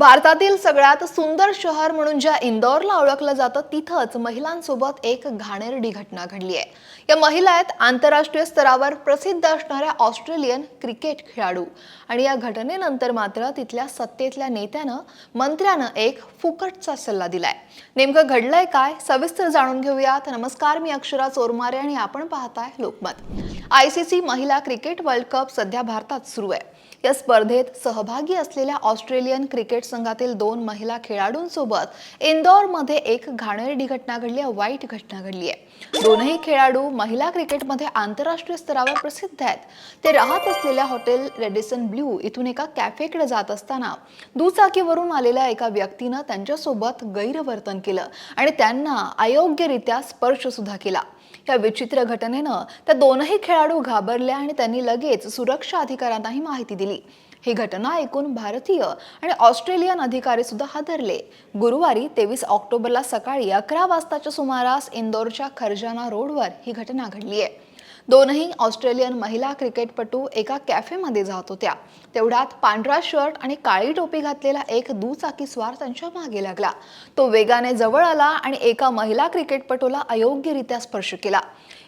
भारतातील सगळ्यात सुंदर शहर म्हणून ज्या इंदौरला ओळखलं जातं तिथंच महिलांसोबत एक घाणेरडी घटना घडली आहे. या महिला आहेत आंतरराष्ट्रीय स्तरावर प्रसिद्ध असणाऱ्या ऑस्ट्रेलियन क्रिकेट खेळाडू. आणि या घटनेनंतर मात्र तिथल्या सत्तेतल्या नेत्यानं मंत्र्यानं एक फुकटचा सल्ला दिलाय. नेमकं घडलंय काय? सविस्तर जाणून घेऊयात. नमस्कार मी अक्षरा चोरमारे आणि आपण पाहताय लोकमत. आयसीसी महिला क्रिकेट वर्ल्ड कप सध्या भारतात सुरू आहे. या स्पर्धेत सहभागी असलेल्या ऑस्ट्रेलियन क्रिकेट संघातील दोन महिला खेळाडूंसोबत इंदौरमध्ये एक घाणेरडी घटना घडली आहे वाईट घटना घडली आहे. दोनही खेळाडू महिला क्रिकेटमध्ये आंतरराष्ट्रीय स्तरावर प्रसिद्ध आहेत. ते राहत असलेल्या हॉटेल रेडिसन ब्ल्यू इथून एका कॅफेकडे जात असताना दुचाकीवरून आलेल्या एका व्यक्तीनं त्यांच्यासोबत गैरवर्तन केलं आणि त्यांना अयोग्यरित्या स्पर्श सुद्धा केला. या विचित्र घटनेनं त्या दोनही खेळाडू घाबरल्या आणि त्यांनी लगेच सुरक्षा अधिकाऱ्यांनाही माहिती दिली. ही घटना ऐकून भारतीय आणि ऑस्ट्रेलियन अधिकारी सुद्धा हादरले. गुरुवारी तेवीस ऑक्टोबरला सकाळी अकरा वाजताच्या सुमारास इंदोरच्या खर्जाना रोडवर ही घटना घडली आहे. दोनही ऑस्ट्रेलियन महिला क्रिकेटपटू एका कॅफेमध्ये जात होत्या. तेवढ्यात पांढरा शर्ट आणि काळी टोपी घातलेला एक दुचाकीस्वार त्यांच्या मागे लागला. तो वेगाने जवळ आला आणि एका महिला क्रिकेटपटूला अयोग्यरित्या स्पर्श केला.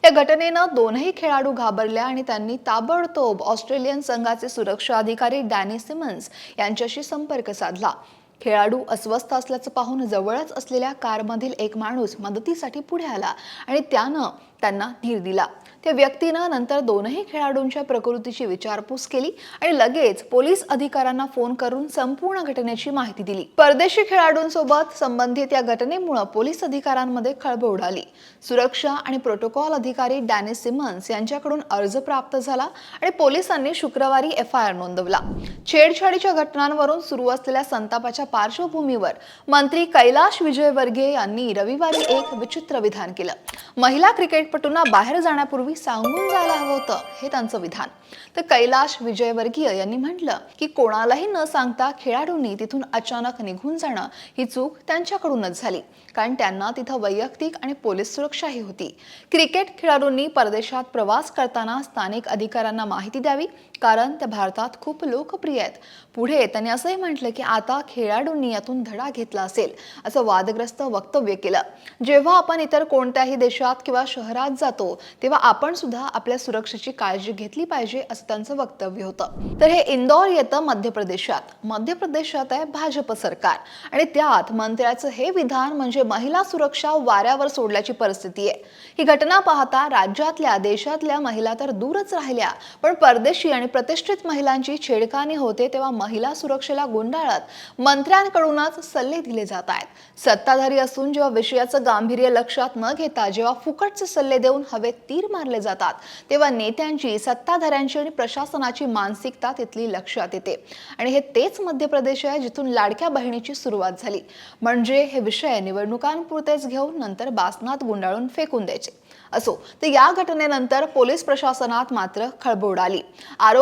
या घटनेनं दोनही खेळाडू घाबरल्या आणि त्यांनी ताबडतोब ऑस्ट्रेलियन संघाचे सुरक्षा अधिकारी डॅनी सिमन्स यांच्याशी संपर्क साधला. खेळाडू अस्वस्थ असल्याचं पाहून जवळच असलेल्या कारमधील एक माणूस मदतीसाठी पुढे आला आणि त्यानं त्यांना धीर दिला. त्या व्यक्तीनं नंतर दोनही खेळाडूंच्या प्रकृतीची विचारपूस केली आणि लगेच पोलीस अधिकाऱ्यांना फोन करून संपूर्ण घटनेची माहिती दिली. परदेशी खेळाडूंसोबत संबंधित या घटनेमुळे पोलीस अधिकाऱ्यांमध्ये खळबळ उडाली. सुरक्षा आणि प्रोटोकॉल अधिकारी डॅनिस सिमन्स यांच्याकडून अर्ज प्राप्त झाला आणि पोलिसांनी शुक्रवारी एफ आय आर नोंदवला. छेडछाडीच्या घटनांवरून सुरू असलेल्या संतापाच्या पार्श्वभूमीवर मंत्री कैलाश विजयवर्गीय यांनी रविवारी एक विचित्र विधान केलं. महिला क्रिकेट क्रिकेटपटूंना बाहेर जाण्यापूर्वी सांगून जायला हवं होतं हे त्यांचं विधान. तर कैलाश विजयवर्गीय यांनी म्हटलं की कोणालाही न सांगता खेळाडूंनी तिथून अचानक निघून जाणं ही चूक त्यांच्याकडूनच झाली. कारण त्यांना तिथं वैयक्तिक आणि पोलीस सुरक्षाही होती. क्रिकेट खेळाडूंनी परदेशात प्रवास करताना स्थानिक अधिकाऱ्यांना माहिती द्यावी कारण त्या भारतात खूप लोकप्रिय आहेत. पुढे त्यांनी असंही म्हटलं की आता खेळाडूंनी यातून धडा घेतला असेल असं वादग्रस्त वक्तव्य केलं. जेव्हा आपण इतर कोणत्याही देशात किंवा शहरात जातो तेव्हा आपण सुद्धा आपल्या सुरक्षेची काळजी घेतली पाहिजे असं त्यांचं वक्तव्य होतं. तर हे इंदौर येतं मध्य प्रदेशात मध्य प्रदेशात आहे भाजप सरकार. आणि त्यात मंत्र्याचं हे विधान म्हणजे महिला सुरक्षा वाऱ्यावर सोडल्याची परिस्थिती आहे. ही घटना पाहता राज्यातल्या देशातल्या महिला तर दूरच राहिल्या पण परदेशी आणि प्रतिष्ठित महिलांची छेडखानी होते तेव्हा महिला सुरक्षेला गुंडाळत मंत्र्यांकडूनच सल्ले दिले जात आहेत. सत्ताधारी असून जेव्हा विषयाचं गांभीर्य लक्षात न घेता जेव्हा फुकटचे सल्ले देऊन हवेत तीर मारले जातात तेव्हा नेत्यांची सत्ताधाऱ्यांची आणि प्रशासनाची मानसिकता तिथली लक्षात येते. आणि हे तेच मध्य प्रदेश आहे जिथून लाडक्या बहिणीची सुरुवात झाली. म्हणजे हे विषय निवडणुकांपुरतेच घेऊन नंतर बासनात गुंडाळून फेकून द्यायचे. असो तर या घटनेनंतर पोलीस प्रशासनात मात्र खळबळ उडाली.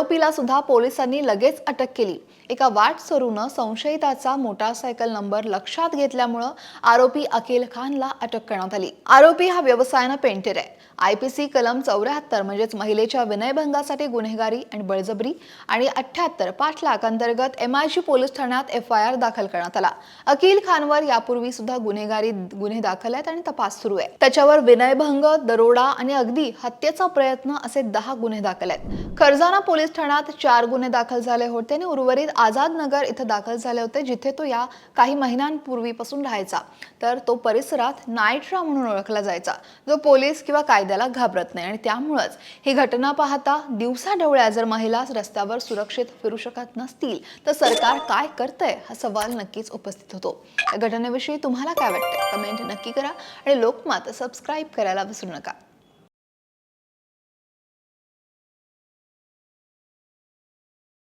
आरोपीला सुद्धा पोलिसांनी लगेच अटक केली. एका वाट चोरूनं संशयिताचा मोटारसायकल नंबर लक्षात घेतल्यामुळं आरोपी अकिल खानला अटक करण्यात आली. आरोपी हा व्यवसायानं पेंटर आहे. आय पी सी कलम चौऱ्याहत्तर म्हणजेच महिलेच्या विनयभंगासाठी गुन्हेगारी आणि बळजबरी आणि अठ्ठ्याहत्तर पाच लाख अंतर्गत एमआयजी पोलीस ठाण्यात एफ आय आर दाखल करण्यात आला. अकिल खानवर यापूर्वी सुद्धा गुन्हेगारी गुन्हे दाखल आहेत आणि तपास सुरू आहे. त्याच्यावर विनयभंग दरोडा आणि अगदी हत्येचा प्रयत्न असे दहा गुन्हे दाखल आहेत. खरजाना पोलीस ठाण्यात चार गुन्हे दाखल झाले होते आणि उर्वरित आझाद नगर इथं दाखल झाले होते जिथे तो या काही महिन्यांपूर्वीपासून राहायचा. तर तो परिसरात नायट्रा म्हणून ओळखला जायचा जो पोलीस किंवा कायद्याला घाबरत नाही. आणि त्यामुळंच ही घटना पाहता दिवसा ढवळ्या जर महिला रस्त्यावर सुरक्षित फिरू शकत नसतील तर सरकार काय करतंय हा सवाल नक्कीच उपस्थित होतो. या घटनेविषयी तुम्हाला काय वाटतं कमेंट नक्की करा आणि लोकमत सबस्क्राईब करायला विसरू नका.